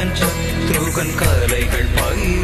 அதன் சத்ருகன் கலைகள் பயிர்